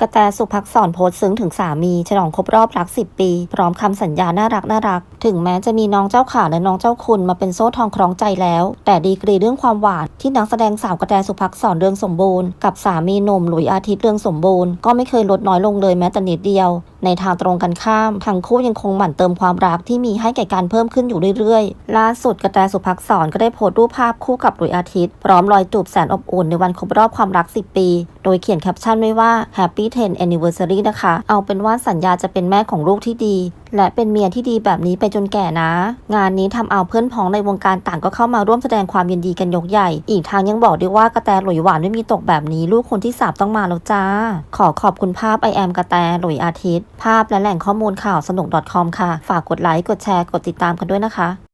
กระแตสุภักษรโพสต์ซึ้งถึงสามี ฉลองครบรอบรัก 10 ปี พร้อมคำสัญญาน่ารักน่ารัก ถึงแม้จะมีน้องเจ้าขาและน้องเจ้าคุณมาเป็นโซ่ทองคล้องใจแล้ว แต่ดีกรีเรื่องความหวานที่นักแสดงสาวกระแตสุภักษรเรืองสมบูรณ์กับสามีหนุ่มหลุยอาทิตย์เรืองสมบูรณ์ก็ไม่เคยลดน้อยลงเลยแม้แต่นิดเดียวในทางตรงกันข้ามทั้งคู่ยังคงหมั่นเติมความรักที่มีให้แก่การเพิ่มขึ้นอยู่เรื่อยๆ ล่าสุดกระแตสุภักษรก็ได้โพสต์รูปภาพคู่กับหลุยอาทิตย์ พร้อมรอยจูบแสนอบอุ่นในวันครบรอบความรัก 10 ปี โดยเขียนแคปชั่นไว้ว่า Happy 10 Anniversary นะคะ เอาเป็นว่าสัญญาจะเป็นแม่ของลูกที่ดี และเป็นเมียที่ดีแบบนี้ไปจนแก่นะ งานนี้ทำเอาเพื่อนพ้องในวงการต่างก็เข้ามาร่วมแสดงความยินดีกันยกใหญ่ อีกทางยังบอกด้วยว่ากระแตหลุยหวานไม่มีตกแบบนี้ ลูกคนที่สามต้องมาแล้วจ้า ขอขอบคุณภาพ I am กระแตหลุยอาทิตย์ภาพและแหล่งข้อมูลข่าวสนุก .com ค่ะ ฝากกดไลค์ กดแชร์ กดติดตามกันด้วยนะคะ